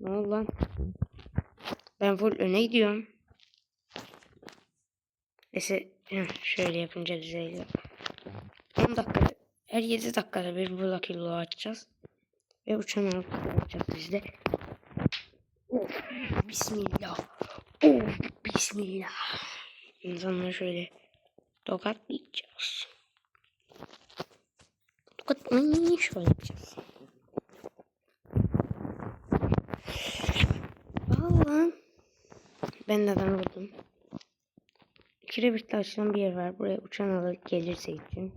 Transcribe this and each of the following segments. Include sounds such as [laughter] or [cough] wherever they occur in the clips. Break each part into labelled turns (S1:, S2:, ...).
S1: Ne oldu lan? Ben full öne gidiyorum. Neyse şöyle yapınca düzeliyor. 10 dakika her 7 dakikada bir bu Lucky Low açacağız. Ve uçan alıp yapacağız biz de. Bismillah. Of, bismillah. İnsanları şöyle tokatlayacağız. Tokatlayın şöyle yapacağız. Valla ben de adam buldum. Kirebitle açılan bir yer var. Buraya uçan alıp gelirse için.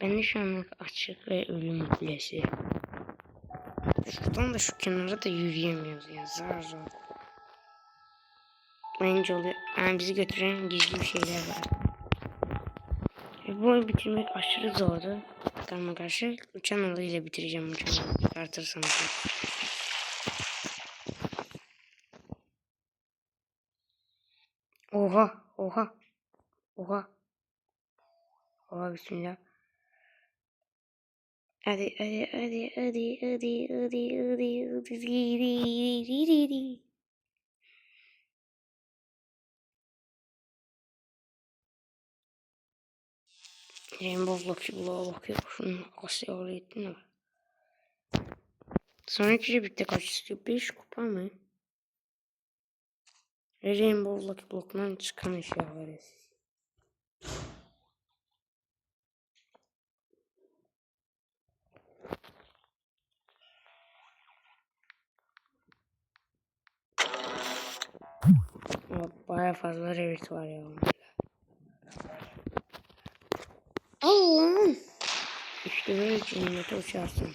S1: Ben de şu anlık açık ve ölüm kulesi. Şuradan da şu kenara da yürüyemiyoruz ya. Zar zor. Bence oluyor. Yani bizi götüren gizli bir şeyler var. E, bu bitirmek aşırı zordu. Karma karşı uçan alıyla bitireceğim uçan alı çıkartırsam. da. Oha, oha, oha. Oha bismillah. Hadi hadi hadi hadi hadi hadi hadi hadi hadi Rainbow Lucky bakıyor. Şunun Asya oraya ettin mi? Sonraki birlikte kaç istiyor? 5 kupa mı? Rainbow Lucky Block'dan çıkan eşyaları. Ama Baya fazla revit var ya. Allah'ım. İşte böyle cennete uçarsın.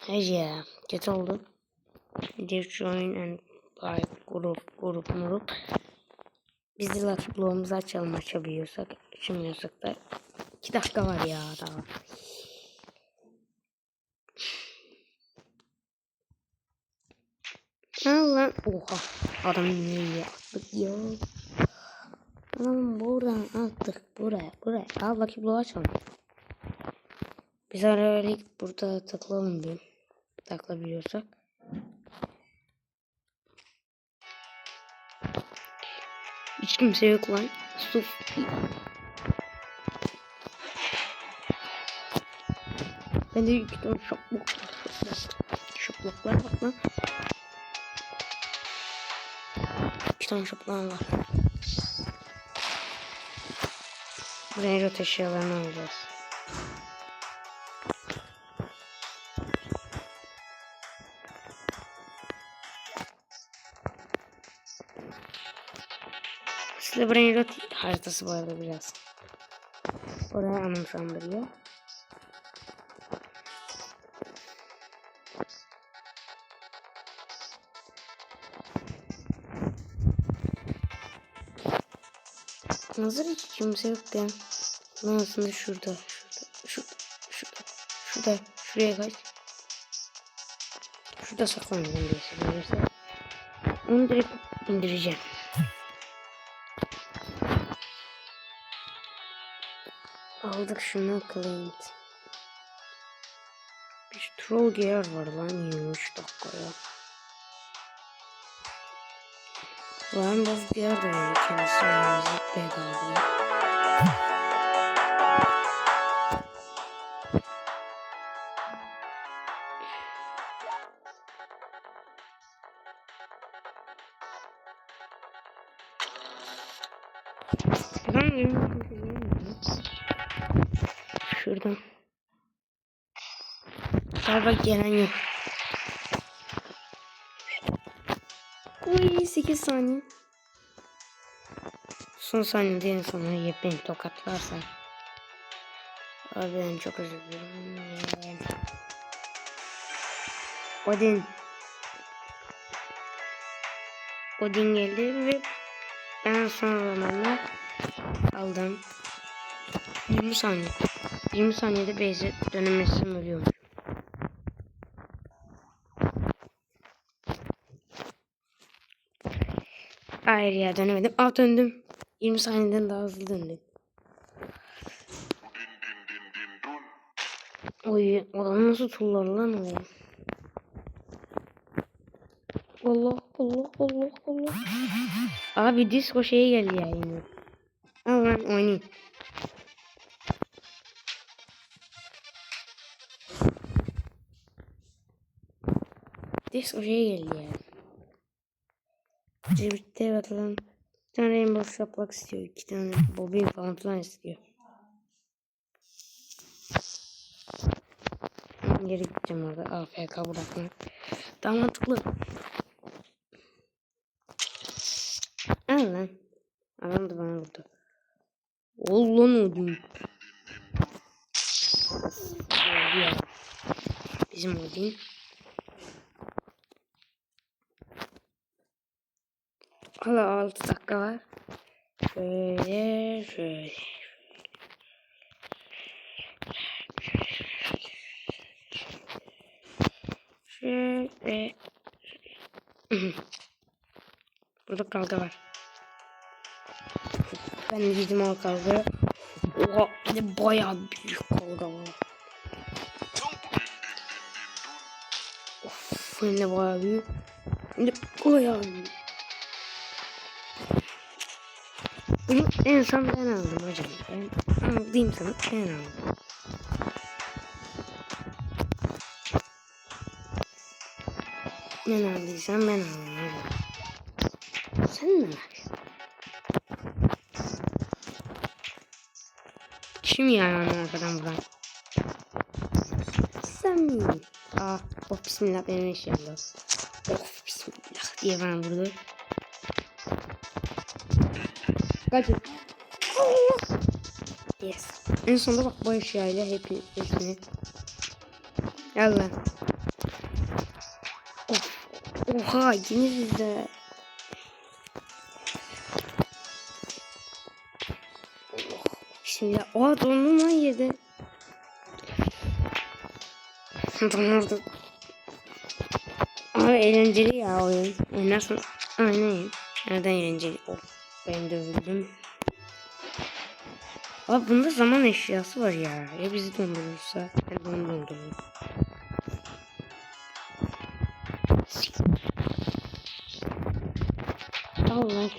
S1: Hayır ya. Kötü oldu. Bir join and like grup grup murup. Biz de Lucky Blow'umuzu açalım açabiliyorsak. Açamıyorsak da 2 dakika var ya daha. Allah. Oha. Adam niye attık ya? Adam buradan attık buraya buraya. Al Blow açalım. Biz ara öyle gidip burada takılalım bir. Takılabiliyorsak. Hiç kimse yok lan. Sus. Ben de iki tane şopluk. Şopluklar bak lan. İki tane şoplağım var. Buraya rot eşyalarını alacağız. Size Brain Rot haritası bu arada biraz. Oraya anımsandırıyor. Hazır hiç kimse yok ya. Lan aslında şurada, şurada, şurada, şurada, şurada, şuraya kaç. Şurada saklanacağım birisi. Onu direkt indireceğim. Aldık şunu Clint. Bir troll gear var lan 23 dakikaya. Ulan baz bir yerden ya müzik bedava. Şuradan. Galiba gelen yok. Uy 8 saniye. Son saniyede yiyip beni tokatlarsa. Abi ben çok özür dilerim. Odin. Odin geldi ve ben son zamanlar aldım. 20 saniye. 20 saniyede base dönemezsem ölüyorum. Hayır ya dönemedim. Aa döndüm. 20 saniyeden daha hızlı döndüm. Oy adam nasıl tullar lan o? Allah Allah Allah Allah. Abi disco şeye geldi ya yine. Al lan oynayayım. Disco şeye geldi ya. Birlikte bakalım. Bir tane rainbow yapmak istiyor. iki tane bobin falan filan istiyor. Geri gideceğim orada AFK bırakmak. Daha mantıklı. Al lan. Adam da bana vurdu. Ol lan ya. Bizim Odin. Hala 6 dakika var. Şöyle şöyle. Şöyle. Burada kavga var. Ben girdim o kavgaya. Oha bir bayağı büyük kavga var. Of de bayağı büyük. De bayağı büyük. Bunu en son ben aldım hocam. Ben aldığım sana ben aldım. Ben aldıysam ben aldım hocam. Sen ne yapıyorsun? Kim ya onu arkadan vuran? Sen mi? Aa, oh bismillah benim eşyamda. Oh bismillah diye bana vurdu. Kaçın. Yes. En sonunda bak bu eşyayla hep hepsini. Gel lan. Of. Oha yine bizde. Şimdi oha dondum lan yedi. Dondurdum. Abi eğlenceli ya oyun. Oynarsın. Aynen. Nereden eğlenceli? Of. Ben dövüldüm. Abi bunda zaman eşyası var ya. Ya bizi dondurursa ben de onu dondururum. Allah Allah.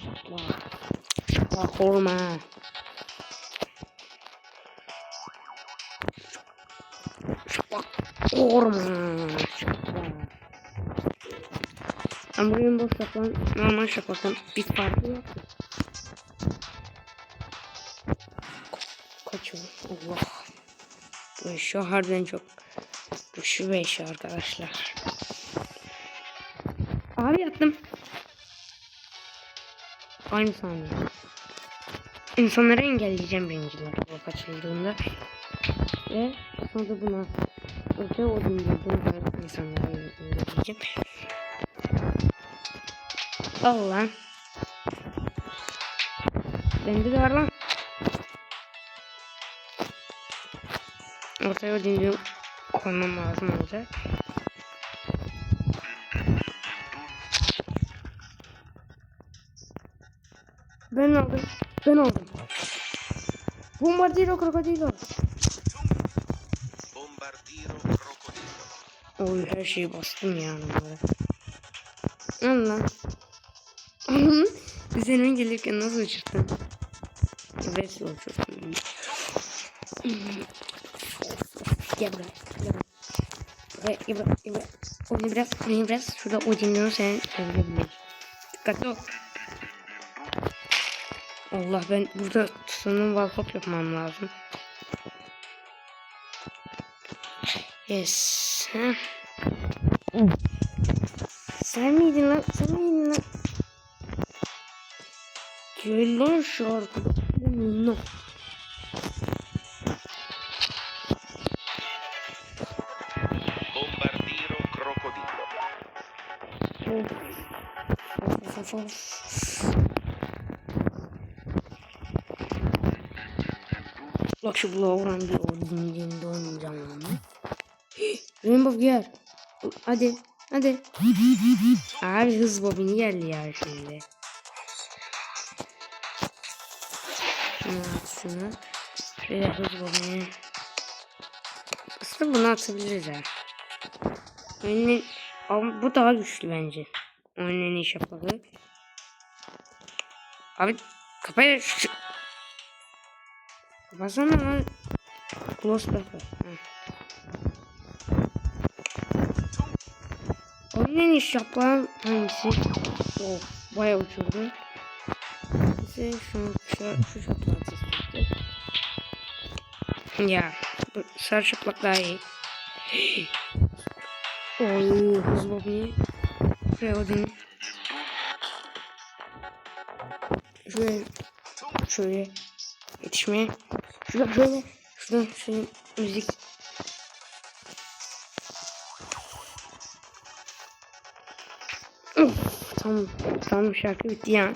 S1: Allah koruma. Bak koruma. Ben buraya boş şapan, normal şapakan bir farkı yok. Allah. Bu eşya harbiden çok güçlü bir eşya arkadaşlar. Abi yattım. Aynı saniye. İnsanları engelleyeceğim birinciler bu kaçırdığında. Ve sonra buna öte o dinlediğim insanları engelleyeceğim. Al lan. Bende de var lan. Ortaya o. Koymam lazım olacak. Ben aldım. Ben aldım. Bombardiro krokodilo.
S2: Bombardiro crocodilo.
S1: Oy her şeyi bastım ya numara. Al lan. Ön gelirken nasıl uçurttun? Evet uçurttun. Gel buraya. Gel buraya. Buraya gel buraya. Gel buraya. Biraz, oyunu biraz. Şurada Odin'den sen ölebilir. Dikkatli ol. Allah ben burada sanırım wallhop yapmam lazım. Yes. Sen miydin lan? Sen miydin lan? Gel lan şu arkada. No. Of. Bak şu bloğa vuran bir o dindiğinde oynayacağım onu. Rainbow gel. Hadi. Hadi. Abi hız bobini geldi ya şimdi. Şunu at. Şöyle hız bobini. Aslında bunu atabiliriz ha. Oyunun... Ama bu daha güçlü bence. İyi şapağı. Abi kapayı şu... Kapatsana lan. Close en iyi şapağı hangisi? Oh, bayağı uçurdu. Bize şunu şu, seçtik. Ya, sarı şaplak daha iyi. [gasps] Oy, hız bobini. Şuraya odin. Şöyle, şöyle yetişmeye. Şuradan şöyle, şuradan şöyle müzik. Tamam, tamam şarkı bitti ya.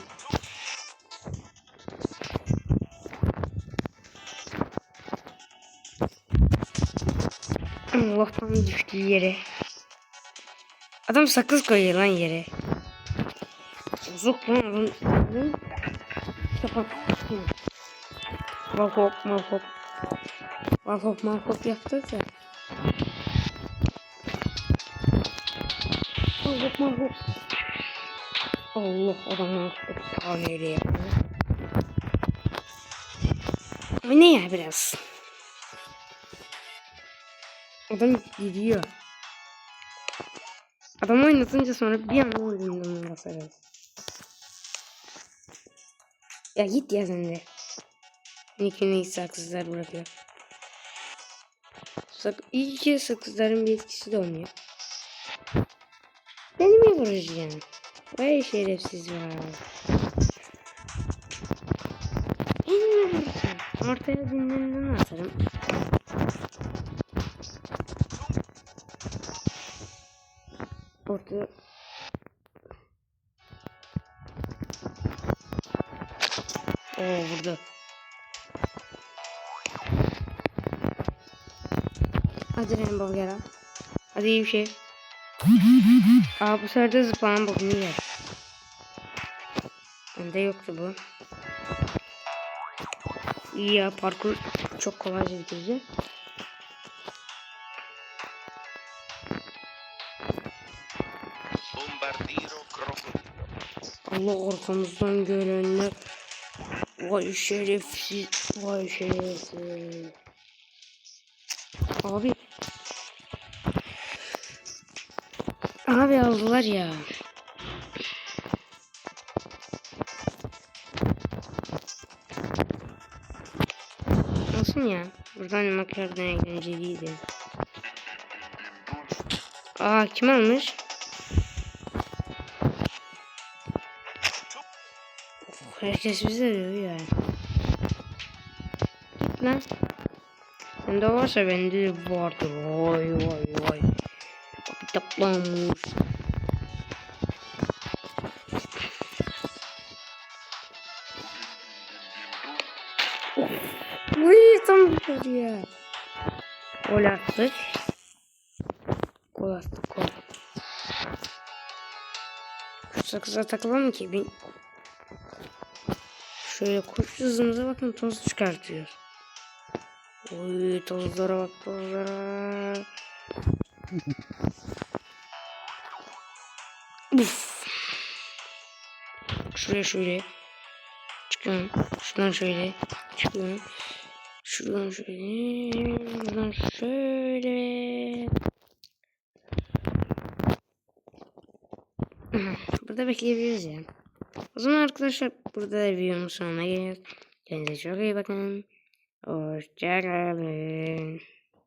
S1: Allah'tan düştü yere. Adam sakız koyuyor lan yere. Bozuk lan adam. Kapat. Malhop malhop. Malhop malhop yaptık ya. Malhop malhop. Allah adam nereye yapıyor. Oyna ya biraz. Adam gidiyor. Adam oynatınca sonra bir anda oyundan basarız. Ya git ya sen de. Nick'ini saksızlar bırakıyor. Sak İyi ki saksızların bir etkisi de olmuyor. Beni mi vuracaksın? Vay şerefsiz var. Beni mi vuracaksın? Ortaya dinlenden atarım. Ortaya Oo vurdu. Hadi Rainbow gel al. Hadi iyi bir şey. Aa bu sefer de zıplanan bokunu yer. Bende yoktu bu. İyi ya parkur çok kolayca bitirici. Allah arkamızdan görenler. Vay şerefsiz. Vay şerefsiz. Abi. Abi aldılar ya. Olsun ya. Buradan makarna eğlenceliydi. Aa kim almış? Herkes bize dövüyor. Git lan. Sende varsa bende de vardır. Vay vay vay. Kitaplanmış. Uy tam buraya. Gol attık. Gol attık gol. Şu sakıza takılalım ki bir Şöyle kuş hızımıza bakın toz çıkartıyor. Oy tozlara bak tozlara. Uf. Şuraya şöyle. Çıkıyorum. Şuradan şöyle. Çıkıyorum. Şuradan şöyle. Buradan şöyle. Burada bekleyebiliriz ya. O zaman arkadaşlar burada da videonun sonuna geliyoruz. Kendinize çok iyi bakın. Hoşçakalın.